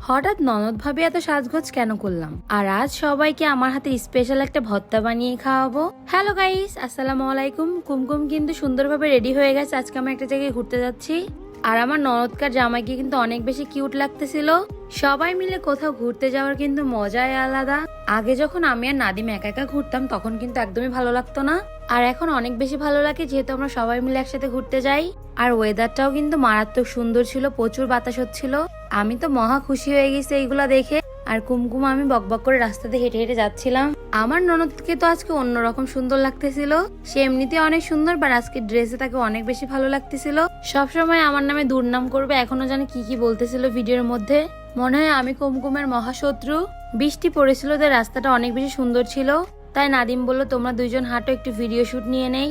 হঠাৎ ননদ ভাবে এত সাজগোজ কেন করলাম? আর আজ সবাইকে আমার হাতে স্পেশাল একটা ভর্তা বানিয়ে খাওয়াবো। হ্যালো গাইস আসসালামু আলাইকুম। কুমকুম কিন্তু সুন্দরভাবে রেডি হয়ে গেছে। আজকে আমরা একটা জায়গায় ঘুরতে যাচ্ছি। আর আমার ননদকার জামাইকে কিন্তু অনেক বেশি কিউট লাগতেছিল। সবাই মিলে কোথাও ঘুরতে যাওয়ার কিন্তু মজাই আলাদা। আগে যখন আমি আর নাদিম একা একা ঘুরতাম, তখন কিন্তু একদমই ভালো লাগতো না। আর এখন অনেক বেশি ভালো লাগে যেহেতু আমরা সবাই মিলে একসাথে ঘুরতে যাই। আর ওয়েদারটাও কিন্তু মারাত্মক সুন্দর ছিল, প্রচুর বাতাস হচ্ছিল। আমি তো মহা খুশি হয়ে গেছি এইগুলা দেখে। আর কুমকুম আমি বকবক করে রাস্তাতে হেঁটে হেঁটে যাচ্ছিলাম। আমার ননদকে তো আজকে অন্যরকম সুন্দর লাগতেছিল। সে এমনিতে অনেক সুন্দর বা আজকে ড্রেসে তাকে অনেক বেশি ভালো লাগতেছিল। সবসময় আমার নামে দুর্নাম করবে, এখনও জানে কি কি বলতেছিল ভিডিওর মধ্যে। মনে হয় আমি কুমকুমের মহাশত্রু। বৃষ্টি পড়েছিল, তাই রাস্তাটা অনেক বেশি সুন্দর ছিল। তাই নাদিম বলল, তোমরা দুইজন হাঁটো, একটু ভিডিও শুট নিয়ে নেই।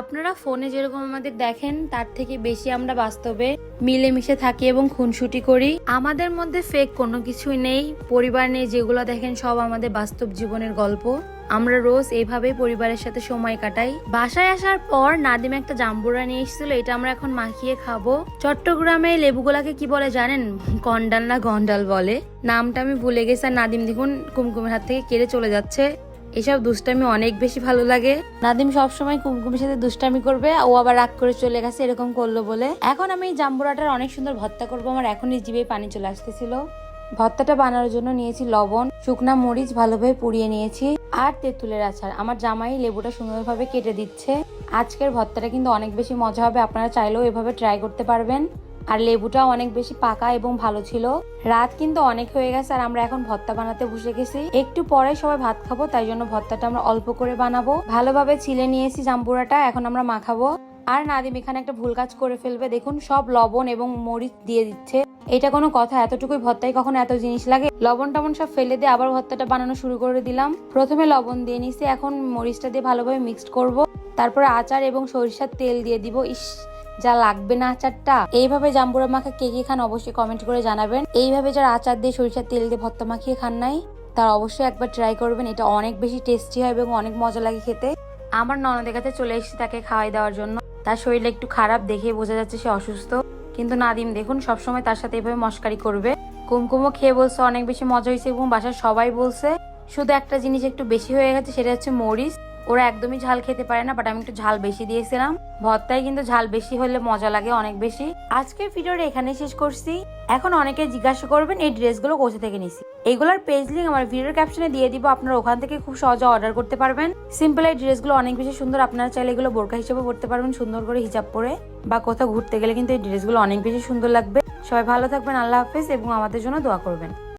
আপনারা ফোনে যেরকম আমাদের দেখেন, তার থেকে বেশি আমরা বাস্তবে মিলেমিশে থাকি এবং খুনসুটি করি। আমাদের মধ্যে ফেক কোনো কিছুই নেই। পরিবার নেই যেগুলো দেখেন, সব আমাদের বাস্তব জীবনের গল্প। আমরা রোজ এইভাবেই পরিবারের সাথে সময় কাটাই। বাসায় আসার পর নাদিম একটা জাম্বুরা নিয়ে এসেছিল, এটা আমরা এখন মাখিয়ে খাব। চট্টগ্রামে লেবুগুলাকে কি বলে জানেন? কন্ডাল না গন্ডাল বলে। নামটা আমি ভুলে গেছি, আর নাদিম দেখুন কুমকুমের হাত থেকে কেড়ে চলে যাচ্ছে। এসব দুষ্টামি অনেক বেশি ভালো লাগে। নাদিম সবসময় কুমকুমের সাথে দুষ্টামি করবে, ও আবার রাগ করে চলে গেছে, এরকম করল বলে। এখন আমি জাম্বুরাটার অনেক সুন্দর ভর্তা করব, আমার এখনই জিভে পানি চলে আসতেছিল। ভর্তাটা বানানোর জন্য নিয়েছি লবণ, শুকনা মরিচ ভালোভাবে পুড়িয়ে নিয়েছি, আর তেঁতুলের আচার। আমার জামাই লেবুটা সুন্দরভাবে কেটে দিচ্ছে। আজকের ভর্তাটা কিন্তু অনেক বেশি মজা হবে, আপনারা চাইলেও এভাবে ট্রাই করতে পারবেন। আর লেবুটাও অনেক বেশি পাকা এবং ভালো ছিল। রাত কিন্তু অনেক হয়ে গেছে আর আমরা এখন ভর্তা বানাতে বসে গেছি। একটু পরে সবাই ভাত খাব, তাই জন্য ভর্তাটা আমরা অল্প করে বানাবো। ভালোভাবে ছিলে নিয়েছি জাম্বুরাটা, এখন আমরা মাখাবো। আর নাদিম এখানে একটা ভুল কাজ করে ফেলবে। দেখুন, সব লবণ এবং মরিচ দিয়ে দিচ্ছে। এটা কোনো কথা, এতটুকুই ভর্তায় কখনো এত জিনিস লাগে? লবণ টবণ সব ফেলে দিয়ে আবার ভর্তাটা বানানো শুরু করে দিলাম। প্রথমে লবণ দিয়ে নিছি, এখন মরিচটা দিয়ে ভালোভাবে মিক্সড করব। তারপরে আচার এবং সরিষার তেল দিয়ে দিব। ইস যা লাগবে না আচারটা, এইভাবে জাম্বুরা মাখা কে কে খান অবশ্যই কমেন্ট করে জানাবেন। এইভাবে যারা আচার দিয়ে সরিষার তেল দিয়ে ভর্তা মাখিয়ে খান নাই, তার অবশ্যই একবার ট্রাই করবেন। এটা অনেক বেশি টেস্টি হয় এবং অনেক মজা লাগে খেতে। আমার ননদের কাছে চলে এসেছি তাকে খাওয়াই দেওয়ার জন্য। তার শরীরে একটু খারাপ দেখে বোঝা যাচ্ছে সে অসুস্থ। কিন্তু নাদিম, দেখুন, সবসময় তার সাথে এভাবে মস্কারি করবে। কুমকুমও খেয়ে বলছে, অনেক বেশি মজা হয়েছে এবং বাসার সবাই বলছে, শুধু একটা জিনিস একটু বেশি হয়ে গেছে, সেটা হচ্ছে মরিচ। ওরা একদমই ঝাল খেতে পারে না বাট আমি একটু ঝাল বেশি দিয়েছিলাম। ভর্তায় কিন্তু ঝাল বেশি হলে মজা লাগে অনেক বেশি। আজকের ভিডিওটা এখানে শেষ করছি। এখন অনেকে জিজ্ঞাসা করবেন, এই ড্রেসগুলো কোথা থেকে নিছি এইগুলোর পেজ লিঙ্ক আমার ভিডিওর ক্যাপশনে দিয়ে দিব, আপনারা ওখান থেকে খুব সহজে অর্ডার করতে পারবেন। সিম্পল এই ড্রেসগুলো অনেক বেশি সুন্দর, আপনারা চাইলে এগুলো বোরকা হিসেবে পড়তে পারবেন, সুন্দর করে হিজাব পরে। বা কোথাও ঘুরতে গেলে কিন্তু এই ড্রেসগুলো অনেক বেশি সুন্দর লাগবে। সবাই ভালো থাকবেন, আল্লাহ হাফেজ, এবং আমাদের জন্য দোয়া করবেন।